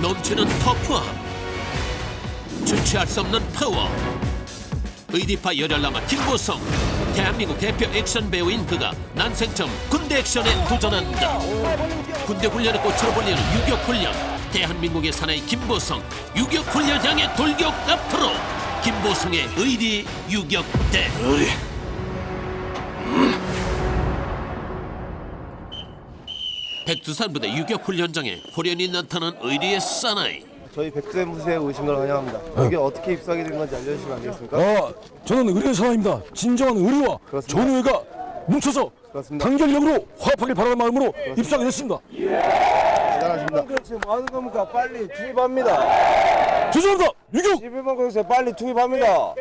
넘치는 터프함. 주체할 수 없는 파워. 의디파 열혈남아 김보성. 대한민국 대표 액션 배우인 그가 난생처음 군대 액션에 도전한다. 군대 훈련의 꽃으로 불리는 유격훈련. 대한민국의 사나이 김보성. 유격훈련 향해 돌격 앞으로. 김보성의 의디 유격대. 의리. 백두산 부대 유격 훈련장에 호련히 나타난 의리의 사나이. 저희 백두대 무대에 오신 걸 환영합니다. 네. 이게 어떻게 입사하게 된 건지 알려주시면 안 되겠습니까? 아, 저는 의뢰 사람입니다. 진정한 의리와 존의가 뭉쳐서 그렇습니다. 단결력으로 화합하길 바라는 마음으로 입사하게 됐습니다. 대단하십니다. 그렇지 뭐 하는 겁니까? 빨리 투입합니다. 죄송합니다. 유격 11번 공세 빨리 투입합니다.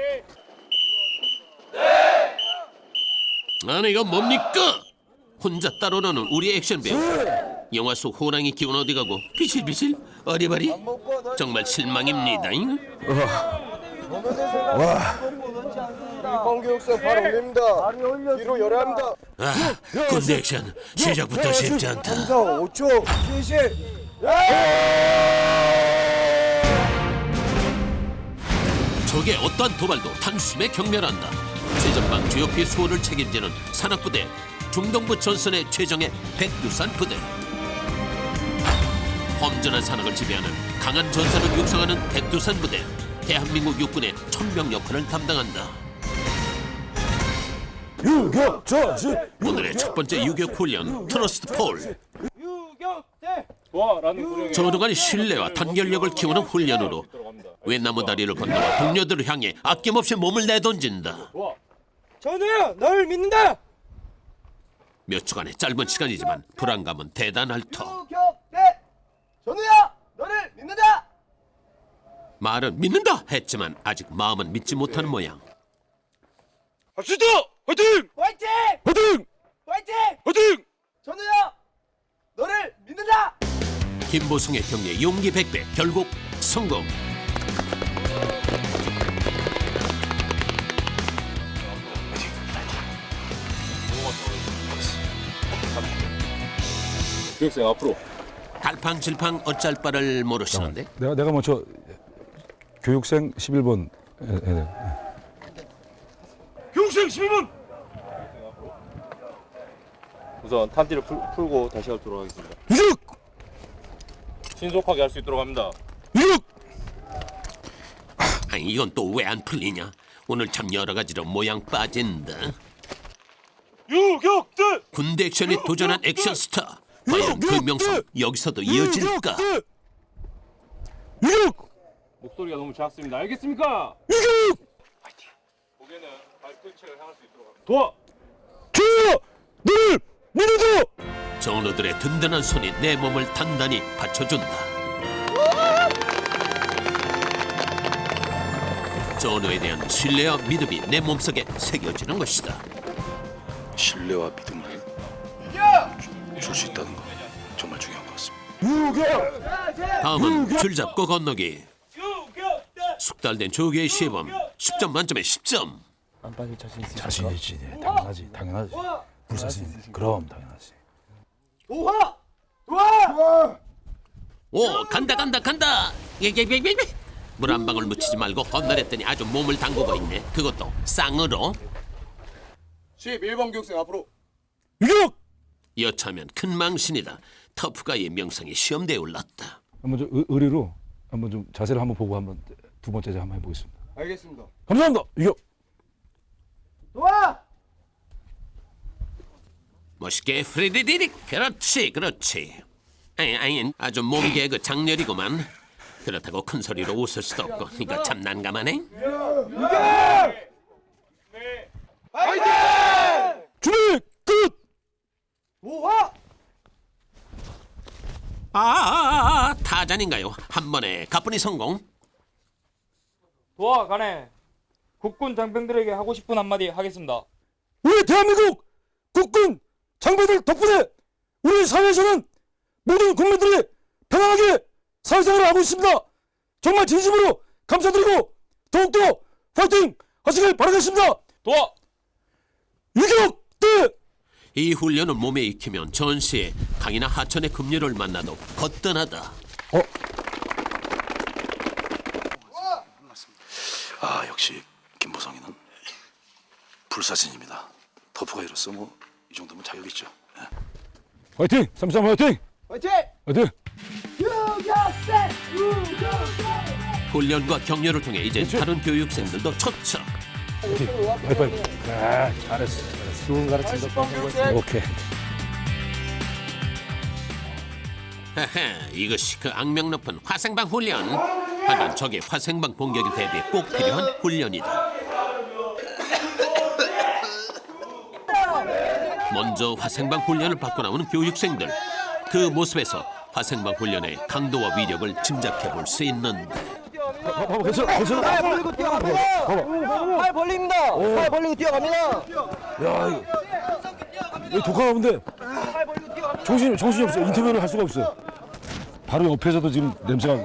아니 이건 뭡니까? 혼자 따로 노는 우리 액션 배우. 영화 속 호랑이 기운 어디 가고? 비실비실? 어리버리? 정말 실망입니다 잉? 이번 교육생 발 올립니다. 뒤로 열합니다. 아 군대 액션 시작부터 쉽지 않다. 5초 실시. 적의 어떠한 도발도 단숨에 경멸한다. 최전방 GOP 수호를 책임지는 산악부대 중동부 전선의 최정의 백두산 부대. 험전한 산악을 지배하는 강한 전선을 육성하는 백두산 부대 대한민국 육군의 천명 역할을 담당한다. 유격 오늘의 첫 번째 유격 훈련 트러스트 폴. 유격대. 저동안의 신뢰와 단결력을 키우는 훈련으로 외나무 다리를 건너와 동료들을 향해 아낌없이 몸을 내던진다. 전우야 널 믿는다. 몇 주간의 짧은 시간이지만 불안감은 대단할 터 유격대. 전우야 너를 믿는다. 말은 믿는다 했지만 아직 마음은 믿지 못하는 모양 합시다. 화이팅! 화이팅! 화이팅! 화이팅! 화이팅! 전우야 너를 믿는다. 김보성의 경례 용기 백배 결국 성공 교육생 앞으로. 갈팡질팡 어쩔 바를 모르시는데? 내가 내가 먼저 교육생 11번 애, 애들. 교육생 11번. 우선 탄띠를 풀, 풀고 다시 하도록 하겠습니다. 유격 신속하게 할 수 있도록 합니다. 유격. 아니 이건 또 왜 안 풀리냐? 오늘 참 여러 가지로 모양 빠진다. 유격대. 군대 액션에 도전한 액션 스타 과연 그 명성 여기서도 이어질까 유격. 목소리가 너무 작습니다 알겠습니까? 유격. 고개는 발끝을 향할 수 있도록 합니다 도와! 주여 너를 믿는다. 전우들의 든든한 손이 내 몸을 단단히 받쳐준다. 전우에 대한 신뢰와 믿음이 내 몸속에 새겨지는 것이다. 신뢰와 믿음을 줄 수 있다는 거 정말 중요한 것 같습니다. 다음은 줄 잡고 건너기. 숙달된 조개의 시범 10점 만점에 10점. 자신 있지. 네, 당연하지. 당연하지. 불사신. 그럼 당연하지. 오 간다 간다 간다. 예예예예. 물 한 방울 묻히지 말고 건너랬더니 아주 몸을 담그고 있네. 그것도 쌍으로. 11번 교육생 앞으로. 유격. 여차하면 큰 망신이다. 터프가의 명성이 시험대에 올랐다. 한번 좀 의- 의리로 한번 좀 자세를 한번 보고 한번 두 번째 제가 한번 해보겠습니다. 알겠습니다. 감사합니다. 유격. 도화. 멋있게 프리디디릭 그렇지 그렇지 아니 아니 아주 몸개 그 장렬이구만 그렇다고 큰 소리로 웃을 수도 없고 이거 참 난감하네 준비 끝. 도화. 아, 아, 아 타잔인가요 한 번에 가뿐히 성공 도와 가네. 국군 장병들에게 하고 싶은 한마디 하겠습니다. 우리 대한민국 국군 장병들 덕분에 우리 사회에서는 모든 국민들이 편안하게 사회생활을 하고 있습니다. 정말 진심으로 감사드리고 더욱더 파이팅 하시길 바라겠습니다. 도와 유격 대 이 훈련을 몸에 익히면 전시에 강이나 하천의 급류를 만나도 거뜬하다. 어? 아 역시 김보성이는 불사신입니다. 터프가 뭐 이로써 뭐 이 정도면 자격 있죠. 예. 화이팅! 삼삼 화이팅! 화이팅! 화이팅! 훈련과 격려를 통해 이제 다른 교육생들도 초청. 화이팅! 화이팅! 아, 잘했어. 좋은 가르침 덕분에 오케이. 헤헤, 이것이 그 악명 높은 화생방 훈련. 하긴 적의 화생방 공격에 대비해 꼭 필요한 훈련이다. 먼저 화생방 훈련을 받고 나오는 교육생들. 그 모습에서 화생방 훈련의 강도와 위력을 짐작해 볼 수 있는데 봐봐, 괜찮아, 괜찮아. 팔 벌리고 뛰어갑니다. 팔 벌립니다. 팔 벌리고 뛰어갑니다. 야, 이거. 여기 독하는데 정신이 정신이 없어. 인터뷰를 할 수가 없어. 바로 옆에서도 지금 냄새가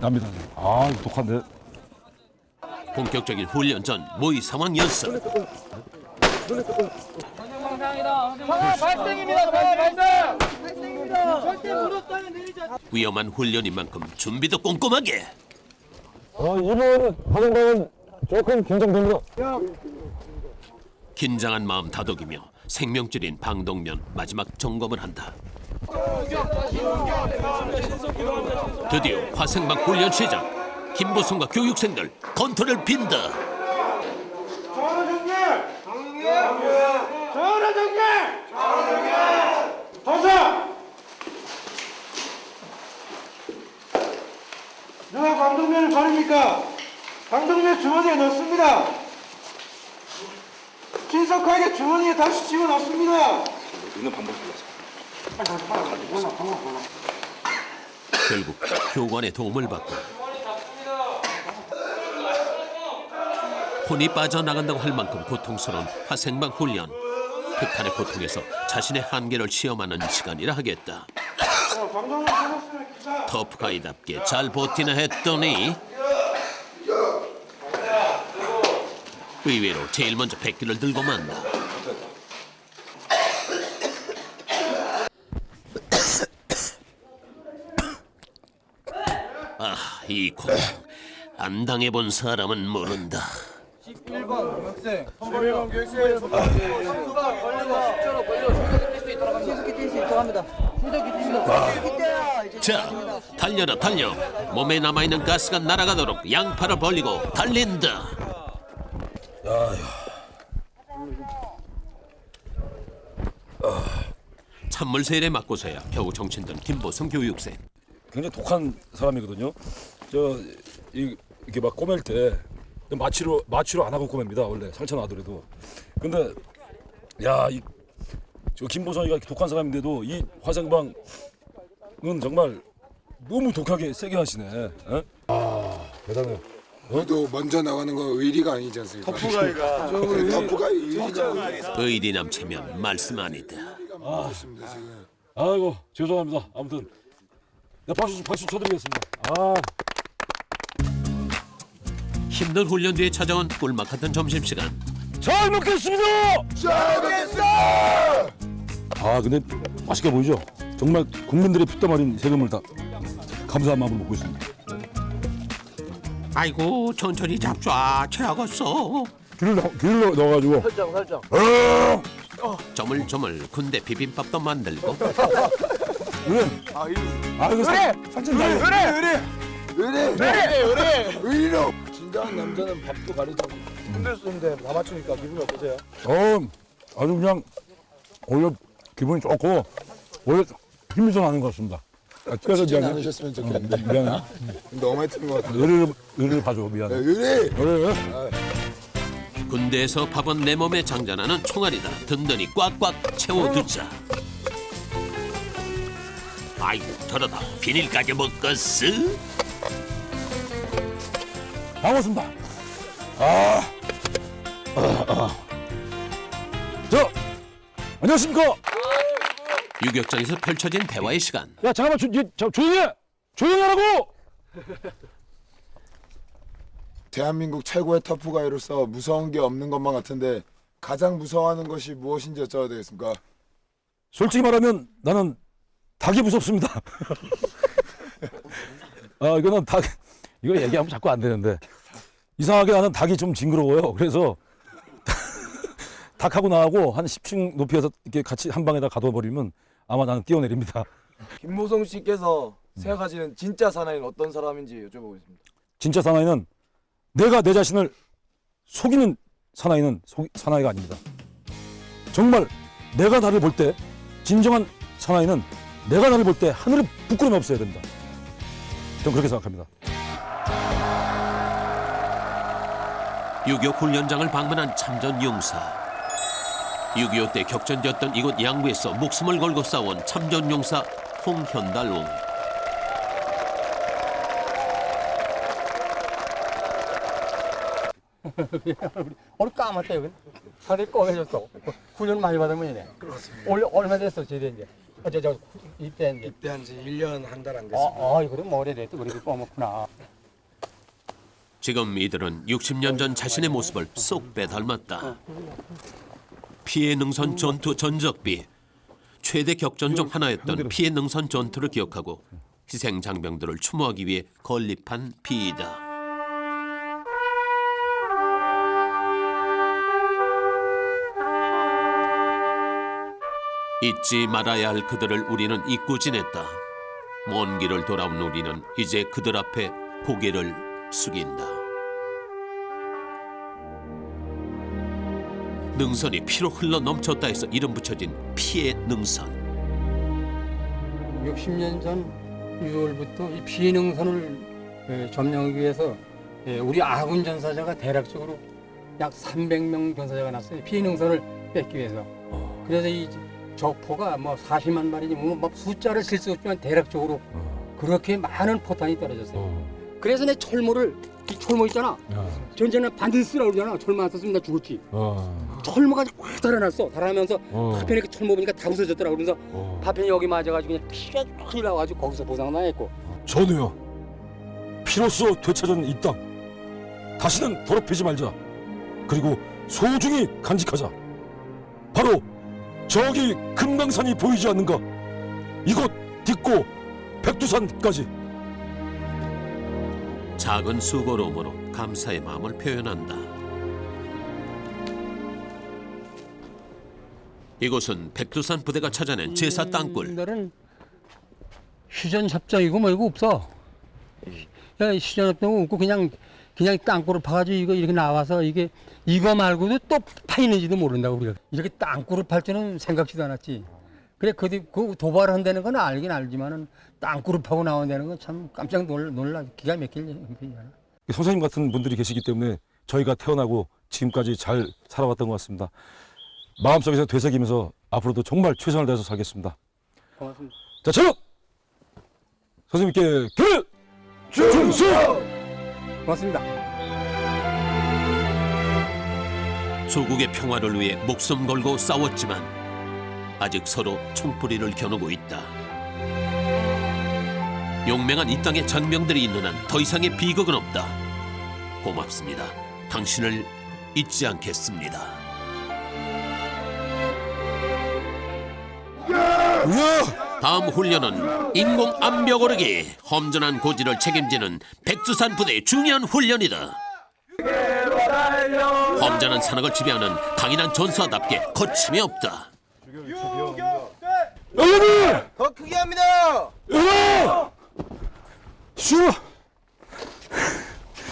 납니다. 아, 이거 독한데. 본격적인 훈련 전 모의 상황 연습. 발생입니다. 발생. 절대 무릎 떨면 내리지 않 위험한 훈련인 만큼 준비도 꼼꼼하게. 어, 이번 화장방은 조금 긴장됩니다. 긴장한 마음 다독이며 생명줄인 방독면 마지막 점검을 한다. 드디어 화생방 훈련 시작. 김보성과 교육생들 건투를 빈다. 누가 방독면을 바릅니까? 방독면 주머니에 넣습니다. 신속하게 주머니에 다시 집어넣습니다. 있는 방법을 몰라서. 결국 교관의 도움을 받고 혼이 빠져나간다고 할 만큼 고통스러운 화생방 훈련. 극한의 고통에서 자신의 한계를 시험하는 시간이라 하겠다. 터프가이답게 잘 버티나 했더니 의외로 제일 먼저 백기를 들고 만다. 아, 이 고통 안 당해본 사람은 모른다. 1번 학생. 선벌령 교육생. 선수가 벌리고 10초로 벌리고 자, 달려라 달려. 몸에 남아있는 가스가 날아가도록 양팔을 벌리고 달린다. 찬물 세일에 맞고서야 겨우 정신든 김보성 교육생. 굉장히 독한 사람이거든요. 저 이, 이렇게 막 꼬맬 때 마취로 마취로 안 하고 꼬맵니다. 원래 상처 나더라도. 근데 야, 이 저 김보성이가 독한 사람인데도 이 화생방은 정말 너무 독하게 세게 하시네. 어? 아, 대단해. 그래도 먼저 나가는 거 의리가 아니지 않습니까? 터프가이가 터프가 의리가 의리 남체면 말씀 아니다. 지금. 아이고 죄송합니다. 아무튼 네, 박수 박수 쳐드리겠습니다. 아, 힘든 훈련 뒤에 찾아온 꿀맛 같은 점심 시간. 잘 먹겠습니다. 잘 먹겠어. 아 근데 맛있게 보이죠? 정말 국민들의 피땀 흘린 세금을 다 감사한 마음으로 먹고 있습니다. 아이고 천천히 잡숴 채하겠어. 귤을 넣, 귤을 넣- 넣어 가지고 설정 설정. 조물조물 군대 비빔밥도 만들고 그래. 아 이거 그래. 살짝 나요. 의리 의리 의리 의리로 진정한 남자는 밥도 가리자고. 힘들었는데 다 맞추니까 기분이 어떠세요? 어 아주 그냥 오히려 기분이 좋고 오히려 힘이 좀 나는 것 같습니다. 아, 그래서 안 미안해. 하셨으면 좋겠는데 미안해. 너무 많이 것 같아. 의리를 의리를 봐줘 미안해. 의리 그래. 군대에서 밥은 내 몸에 장전하는 총알이다. 든든히 꽉꽉 채워두자. 아이고 저러다 비닐까지 먹겠어? 반갑습니다. 아, 아, 아. 저 안녕하십니까? 유격장에서 펼쳐진 대화의 시간. 야 잠깐만 조, 얘, 저, 조용히 해. 조용히 하라고. 대한민국 최고의 터프가이로서 무서운 게 없는 것만 같은데 가장 무서워하는 것이 무엇인지 여쭤봐도 되겠습니까? 솔직히 말하면 나는 닭이 무섭습니다. 아 이거는 닭 이거 얘기하면 자꾸 안 되는데 이상하게 나는 닭이 좀 징그러워요. 그래서 닭하고 나하고 한 10층 높이에서 이렇게 같이 한 방에다 가둬버리면 아마 나는 뛰어내립니다. 김모성 씨께서 생각하시는 진짜 사나이는 어떤 사람인지 여쭤보겠습니다. 진짜 사나이는 내가 내 자신을 속이는 사나이는 속, 사나이가 아닙니다. 정말 내가 나를 볼 때 진정한 사나이는 내가 나를 볼 때 하늘에 부끄러움이 없어야 된다. 저는 그렇게 생각합니다. 6.25 훈련장을 방문한 참전 용사 6.25 때 격전되었던 이곳 양구에서 목숨을 걸고 싸운 참전 용사 홍현달옹 오늘 까맣다 여기 다들 꺼내줬어. 훈련 많이 받으면 이래 그렇습니다. 올 얼마 됐어 제대 이제? 어제 저 이때 이제? 입대한 지 1년 한 달안 어, 어 이거 뭐 오래됐다. 그래도 꺼먹구나. 지금 이들은 60년 전 자신의 모습을 쏙 빼닮았다. 피해 능선 전투 전적비 최대 격전 중 하나였던 피해 능선 전투를 기억하고 희생 장병들을 추모하기 위해 건립한 비이다. 잊지 말아야 할 그들을 우리는 잊고 지냈다. 먼 길을 돌아온 우리는 이제 그들 앞에 고개를 숙인다. 능선이 피로 흘러 넘쳤다 해서 이름 붙여진 피의 능선. 60년 전 6월부터 이 비능선을 예, 점령하기 위해서 예, 우리 아군 전사자가 대략적으로 약 300명 전사자가 났어요. 비능선을 뺏기 위해서. 그래서 이 적포가 뭐 40만 마리지 뭐, 뭐 숫자를 셀수 없지만 대략적으로 그렇게 많은 포탄이 떨어졌어요. 그래서 내 철모를 이 철모 있잖아. 전쟁에 반드시 쓰라고 그러잖아. 철모 안 썼으면 나 죽었지 철모가 확 달아났어 달아나면서 파편에 그 철모 보니까 다 부서졌더라고 그러면서 파편이 여기 맞아가지고 그냥 피가 확 나와가지고 거기서 보상 당했고 전우여, 피로써 되찾은 이 땅 다시는 더럽히지 말자. 그리고 소중히 간직하자. 바로 저기 금강산이 보이지 않는가? 이곳 딛고 백두산까지. 작은 수고로움으로 감사의 마음을 표현한다. 이곳은 백두산 부대가 찾아낸 제사 땅굴. 는 휴전 협정이고 뭐이고 없어. 야, 휴전 협정 없고 그냥 그냥 땅굴을 파가지고 이거 이렇게 나와서 이게 이거 말고도 또 파이는지도 모른다고 우리가 이렇게 땅굴을 팔 줄은 생각지도 않았지. 그래 그, 뒤- 그 도발한다는 건 알긴 알지만은 땅굴을 파고 나온다는 건 참 깜짝 놀라, 놀라 기가 막힐 일이야. 선생님 같은 분들이 계시기 때문에 저희가 태어나고 지금까지 잘 살아왔던 것 같습니다. 마음속에서 되새기면서 앞으로도 정말 최선을 다해서 살겠습니다. 고맙습니다. 자, 저는 선생님께 그 중수! 고맙습니다. 조국의 평화를 위해 목숨 걸고 싸웠지만 아직 서로 총뿌리를 겨누고 있다. 용맹한 이 땅의 장병들이 있는 한 더 이상의 비극은 없다. 고맙습니다. 당신을 잊지 않겠습니다. 다음 훈련은 인공 암벽 오르기 험준한 고지를 책임지는 백두산 부대의 중요한 훈련이다. 험전한 산악을 지배하는 강인한 전사답게 거침이 없다. 여러분! 더 크게 합니다. 여러분! 슈!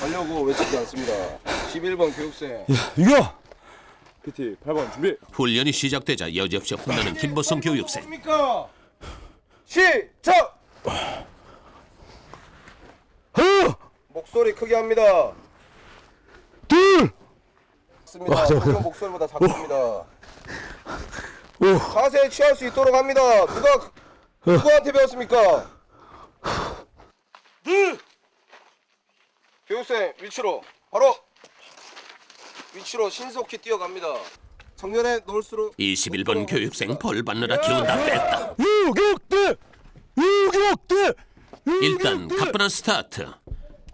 가려고 외치지 않습니다. 11번 교육생. 이겨! PT 8번 준비. 훈련이 시작되자 여지없이 혼나는 김보성 교육생. 입니까? 시작. 하나! 목소리 크게 합니다. 둘! 맞습니다. 와, 잠깐만. 지금 목소리보다 작습니다. 오! 자세에 취할 수 있도록 합니다. 누가 누구한테 배웠습니까? 교육생 위치로 바로 위치로 신속히 뛰어갑니다. 정면에 놓을수록 21번 교육생 벌 받느라 기운 다 뺐다. 유격대! 유격대! 일단 가뿐한 스타트.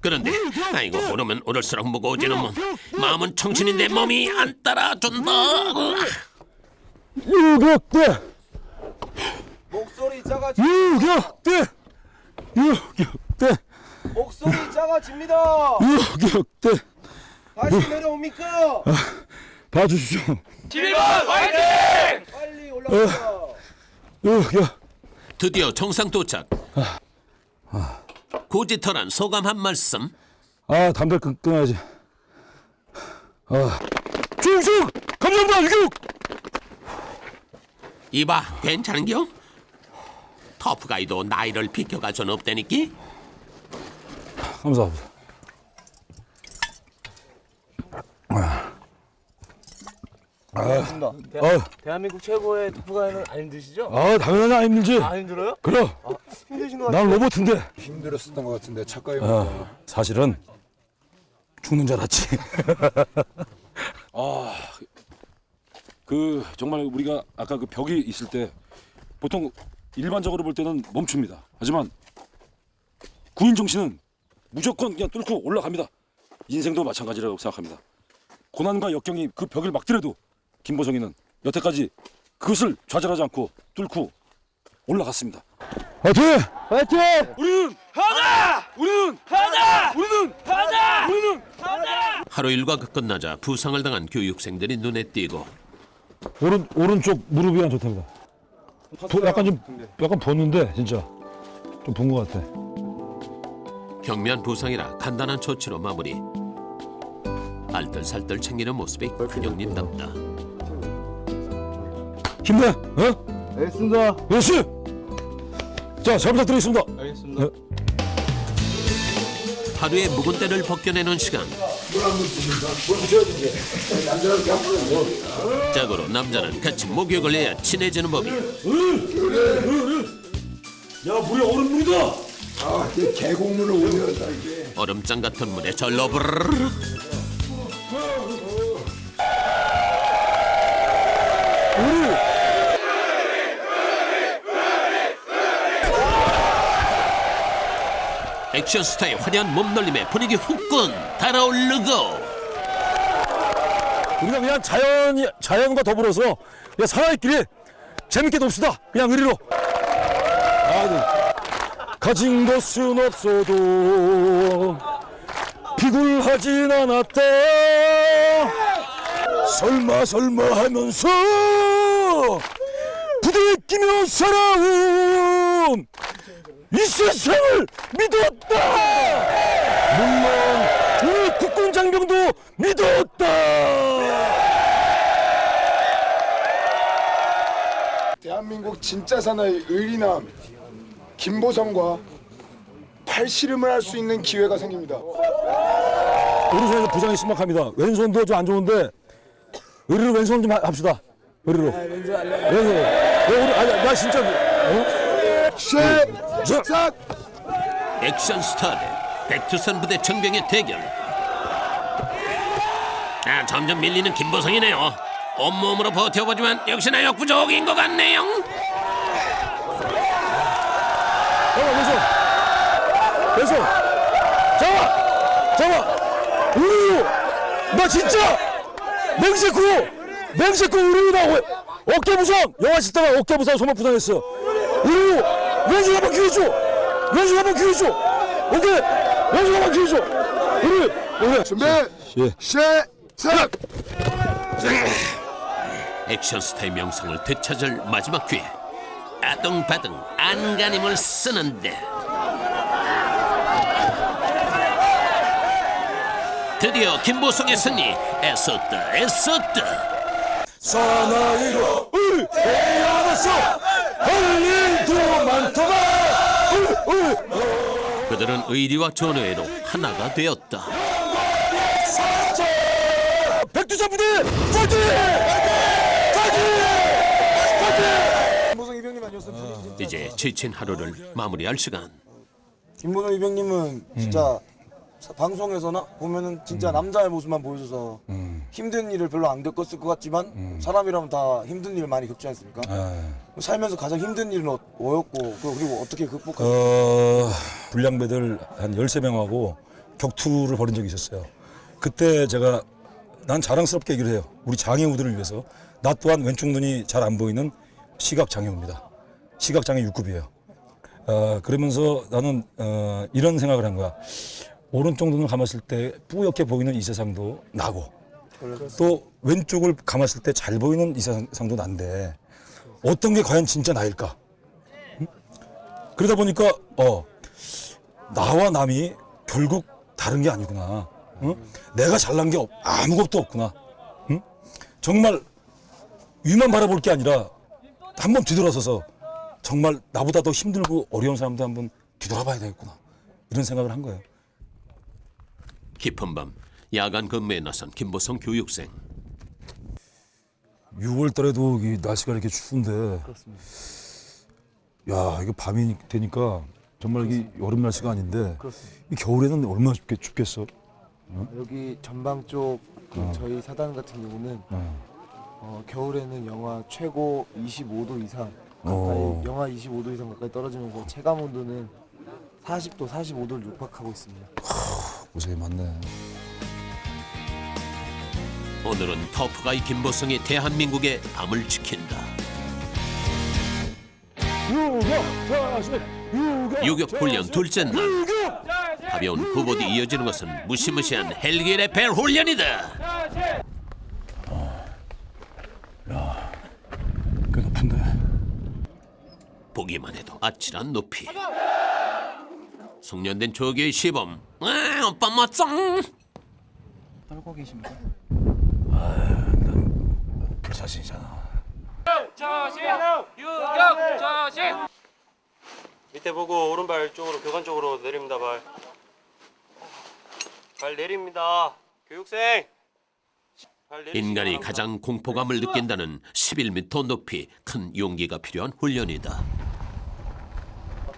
그런데 아이고 오르면 오를수록 무거워지는 몸. 마음은 청춘인데 몸이 안 따라준다. 유격대! 목소리 작아지 유격대! 유격대! 목소리 작아집니다. 유격대! 봐주십시오. 11번 화이팅! 빨리 올라갑니다. 어, 야, 드디어 정상 도착. 고지터란 소감 한 말씀. 아 담배 끊, 끊어야지. 아, 쭉쭉 감사합니다 이격. 이봐 괜찮은겨? 터프가이도 나이를 비켜갈 순 없다니까. 감사합니다. 맞습니다. 아, 대한민국 최고의 터프가이는 안 힘드시죠? 아 당연히 안 힘들지. 안 힘들어요? 그럼 힘드신 거난 로봇인데. 힘들었었던 것 같은데 착각이 아, 사실은 죽는 줄 알았지. 아, 그 정말 우리가 아까 그 벽이 있을 때 보통 일반적으로 볼 때는 멈춥니다. 하지만 구인 정신은 무조건 그냥 뚫고 올라갑니다. 인생도 마찬가지라고 생각합니다. 고난과 역경이 그 벽을 막더라도 김보성이는 여태까지 그것을 좌절하지 않고 뚫고 올라갔습니다. 화이팅! 화이팅! 우리는 하나! 우리는 하나! 우리는 하나! 우리는 하루 일과가 끝나자 부상을 당한 교육생들이 눈에 띄고 오른 오른쪽 무릎이 안 좋답니다. 보- 약간 좀 약간 벗는데 진짜 좀 본 것 같아. 경미한 부상이라 간단한 조치로 마무리. 알뜰살뜰 챙기는 모습이 큰형님답다. 힘내, 어? 알겠습니다. 열시. 자, 잘 부탁드리겠습니다. 알겠습니다. 하루의 묵은 때를 벗겨내는 시간. 짝으로 남자는 같이 목욕을 해야 친해지는 법이. 야, 물이 얼음 물이다. 아, 이게 계곡물을 올려다 이게. 얼음장 같은 물에 절로 부르르. 액션 스타의 화려한 몸놀림에 분위기 후끈 달아오르고 우리가 그냥 자연이 자연과 더불어서 그냥 사나이끼리 재밌게 놉시다. 그냥 의리로. 아이고. 가진 것은 없어도 비굴하진 않았다. 설마 설마 하면서 부대끼며 살아온 이 세상을 믿었다. 물론 우리 국군 장병도 믿었다. 대한민국 진짜 사나이 의리남 김보성과 팔씨름을 할 수 있는 기회가 생깁니다. 오른손에서 부상이 심각합니다. 왼손도 좀 안 좋은데 의리로 왼손 좀 하- 합시다. 의리로. 왼손. 왼손. 야, 우리 아니 나 진짜 어? 시작! 액션 스타 대 백두산 부대 정병의 대결. 아, 점점 밀리는 김보성이네요. 온몸으로 버텨보지만 역시나 역부족인 것 같네요. 잠깐 왼손. 왼손. 잡아. 잡아. 우유. 나 진짜 맹세코 맹세코 우유다. 어깨 부상. 영화 찍다가 어깨 부상 소목 부상했어. 우유. 왼손 한번 기회 줘. 왼손 한번 기회 줘. 오케이. 왼손 한번 기회 줘. 우유. 오케이. 준비 예. 시작! 액션 스타의 명성을 되찾을 마지막 기회. 아등바등 안간힘을 쓰는데 드디어 김보성의 승리 애썼다 애썼다 사나이로 울 태어났어 할 일도 많더만 울, 울. 그들은 의리와 전우애로 하나가 되었다 백두산 부대 파이팅! 이제 지친 하루를 마무리할 시간 김보성 이병님은 진짜 사- 방송에서나 보면은 진짜 남자의 모습만 보여줘서 힘든 일을 별로 안 겪었을 것 같지만 사람이라면 다 힘든 일을 많이 겪지 않습니까? 살면서 가장 힘든 일은 어- 뭐였고 그- 그리고 어떻게 극복하셨어요? 어, 불량배들 한 13명하고 격투를 벌인 적이 있었어요. 그때 제가 난 자랑스럽게 얘기를 해요. 우리 장애우들을 위해서. 나 또한 왼쪽 눈이 잘 안 보이는 시각 장애우입니다. 시각 장애 6급이에요. 어, 그러면서 나는 어, 이런 생각을 한 거야. 오른쪽 눈을 감았을 때 뿌옇게 보이는 이 세상도 나고 또 왼쪽을 감았을 때 잘 보이는 이상도 난데 어떤 게 과연 진짜 나일까? 응? 그러다 보니까 어 나와 남이 결국 다른 게 아니구나. 응? 내가 잘난 게 없- 아무것도 없구나. 응? 정말 위만 바라볼 게 아니라 한번 뒤돌아서서 정말 나보다 더 힘들고 어려운 사람도 한번 뒤돌아봐야 되겠구나. 이런 생각을 한 거예요. 깊은 밤 야간 근무에 나선 김보성 교육생 6월 달에도 이 날씨가 이렇게 추운데. 야, 이거 밤이 되니까 정말 이 여름 날씨가 아닌데. 이 겨울에는 얼마나 춥겠, 춥겠어. 여기 전방 쪽그 어. 저희 사단 같은 경우는 어. 어, 겨울에는 영하 최고 25도 이상 가까이 어. 영하 25도 이상 가까이 떨어지면서 체감 온도는 40도, 45도를 육박하고 있습니다. 고생이 많네. 오늘은 터프가이 김보성이 대한민국의 밤을 지킨다. 유격! 훈련 둘째 날. 가벼운 후보도 이어지는 것은 무시무시한 헬기 레펠 훈련이다. 꽤 높은데. 보기만 해도 아찔한 높이 숙련된 조교의 시범 아, 오빠 멋쩡 떨고 계십니까? 불사신이잖아. 밑에 보고 오른발 쪽으로 교관 쪽으로 내립니다 발. 발 내립니다. 교육생. 발 내리시기 인간이 바랍니다. 가장 공포감을 느낀다는 11m 높이 큰 용기가 필요한 훈련이다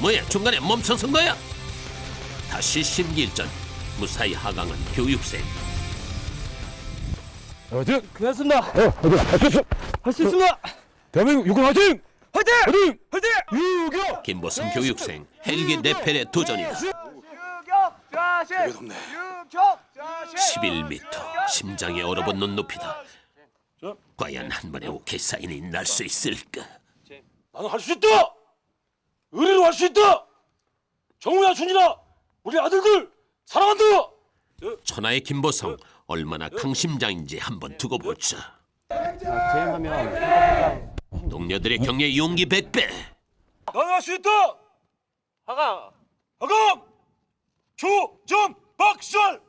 뭐야 중간에 멈춰선 거야 다시 심기일전 무사히 하강한 교육생 화이팅! 고맙습니다. 어, 화이팅! 할수 있어! 할수 있습니다. 대한민국 육군 화이팅! 화이팅! 화이팅! 화이팅! 유격! 김보성 교육생 헬기 네펠의 도전이다 되게 덥네 11m 심장이 얼어붙는 높이다 과연 한 번에 오케이 사인이 날 수 있을까 나는 할 수 있다! 의리로 할 수 있다! 정우야, 준이나 우리 아들들 사랑한다! 천하의 김보성 얼마나 강심장인지 한번 두고 보자 동료들의 격려에 용기 백배 나는 할수 있다! 하강. 하강! 조점 박살!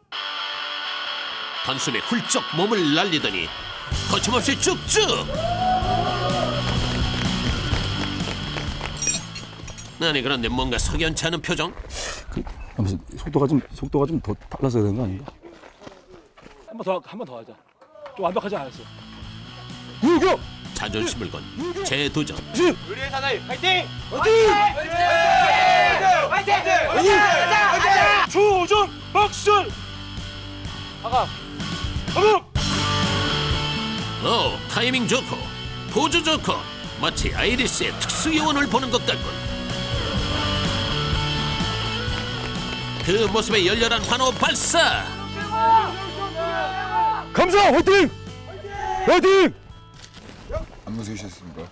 단숨에 훌쩍 몸을 날리더니 거침없이 쭉쭉 아니 그런데 뭔가 석연치 않은 표정 하면서 속도가 좀 속도가 좀더 빨라져야 되는 거 아닌가? 한 번 더 한 번 더 하자. 좀 완벽하지 않았어. 유격! 자존심을 건 재도전 의리의 사나이 파이팅! 조점 박살! 하강. 하강! 어 타이밍 좋고 포즈 좋고 마치 아이리스의 특수 요원을 보는 것 같군 그 모습에 열렬한 환호 발사 감사! 화이팅! 화이팅! 안 무서우셨습니까?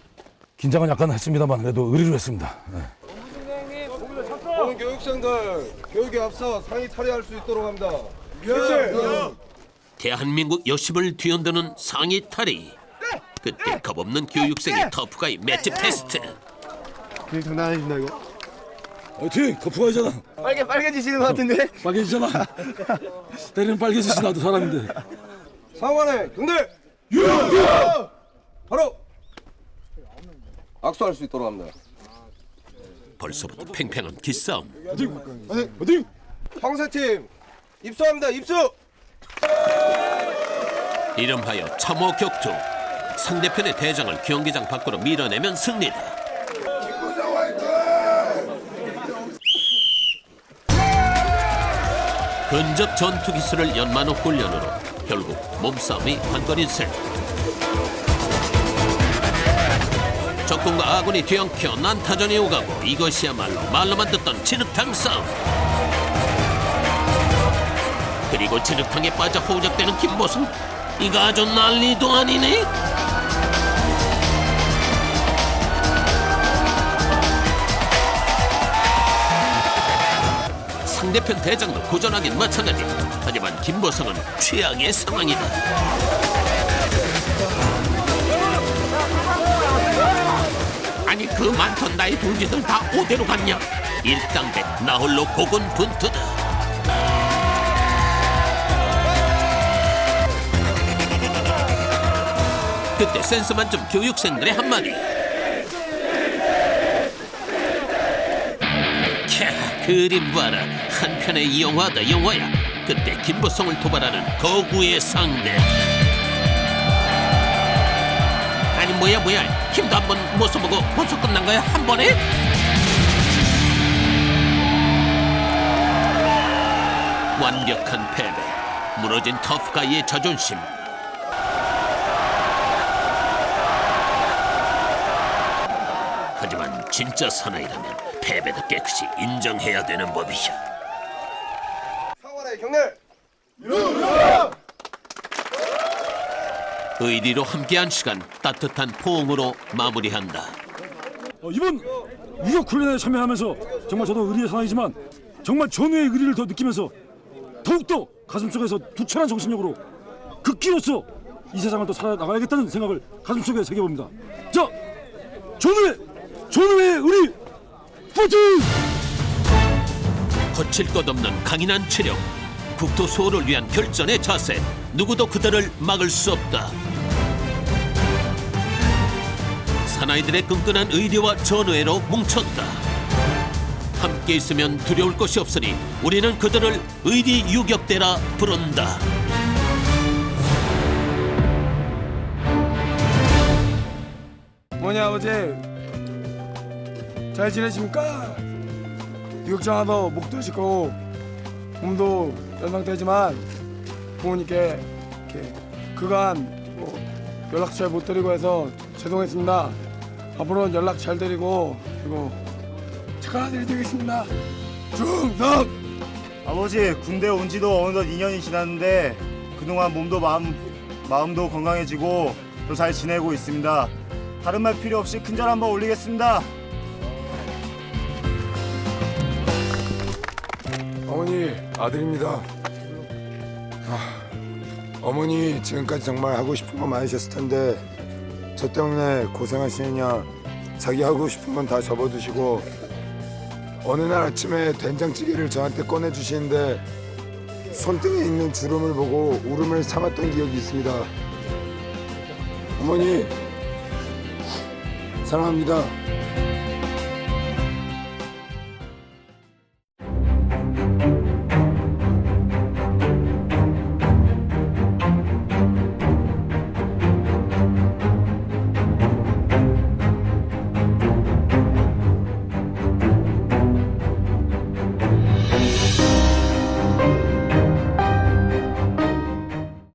긴장은 약간 했습니다만 그래도 의리로 했습니다. 네. 오늘 교육생들 교육에 앞서 상위 탈의할 수 있도록 합니다. 대한민국 여심을 뒤흔드는 상의 탈의 그때 겁없는 교육생의 터프가이 맷집 테스트 교육 장난 아닙니다 이거. 화이팅! 거푸가이잖아. 빨개 빨개지시는 것 같은데? 빨개지잖아. 때리면 빨개지지 나도 사람인데. 상관에 경대 바로 악수할 수 있도록 합니다. 벌써부터 팽팽한 기싸움 화이팅! 황새팀 입수합니다. 입수. 이름하여 참호 격투 상대편의 대장을 경기장 밖으로 밀어내면 승리다 근접 전투 기술을 연마한 훈련으로 결국 몸싸움이 관건인 셈. 적군과 아군이 뒤엉켜 난타전이 오가고 이것이야말로 말로만 듣던 진흙탕 싸움. 그리고 진흙탕에 빠져 호적되는 김보성. 이거 아주 난리도 아니네. 상대편 대장도 고전하긴 마찬가지. 하지만 김보성은 최악의 상황이다. 아니 그 많던 나의 동지들 다 어디로 갔냐? 일당백 나홀로 고군분투다. 그때 센스 만점 교육생들의 한마디. 캬, 그림 봐라. 한편의 영화다 영화야. 그때 김보성을 도발하는 거구의 상대. 아니 뭐야 뭐야 힘도 한 번 못 써보고 벌써 끝난 거야 한 번에? 완벽한 패배 무너진 터프가이의 자존심 하지만 진짜 사나이라면 패배도 깨끗이 인정해야 되는 법이야 경례. 의리로 함께한 시간 따뜻한 포옹으로 마무리한다 어, 이번 유격 훈련에 참여하면서 정말 저도 의리의 사나이지만 정말 전우의 의리를 더 느끼면서 더욱더 가슴속에서 두철한 정신력으로 극기로서 이 세상을 더 살아나가야겠다는 생각을 가슴속에 새겨봅니다. 자, 전우의 전우의 의리 파이팅! 거칠 것 없는 강인한 체력 국토 수호를 위한 결전의 자세. 누구도 그들을 막을 수 없다. 사나이들의 끈끈한 의리와 전우애로 뭉쳤다. 함께 있으면 두려울 것이 없으니 우리는 그들을 의리 유격대라 부른다. 어머니 아버지? 잘 지내십니까? 유격장하도 목도 씻고 몸도 연상되지만 부모님께 이렇게 그간 뭐 연락 잘 못 드리고 해서 죄송했습니다. 앞으로는 연락 잘 드리고 그리고 착한 아들이 되겠습니다. 충성! 아버지 군대 온 지도 어느덧 2년이 지났는데 그동안 몸도 마음, 마음도 건강해지고 또 잘 지내고 있습니다. 다른 말 필요 없이 큰절 한번 올리겠습니다. 어머니 아들입니다. 아, 어머니 지금까지 정말 하고 싶은 거 많으셨을 텐데 저 때문에 고생하시느냐 자기 하고 싶은 건 다 접어두시고 어느 날 아침에 된장찌개를 저한테 꺼내 주시는데 손등에 있는 주름을 보고 울음을 참았던 기억이 있습니다. 어머니 사랑합니다.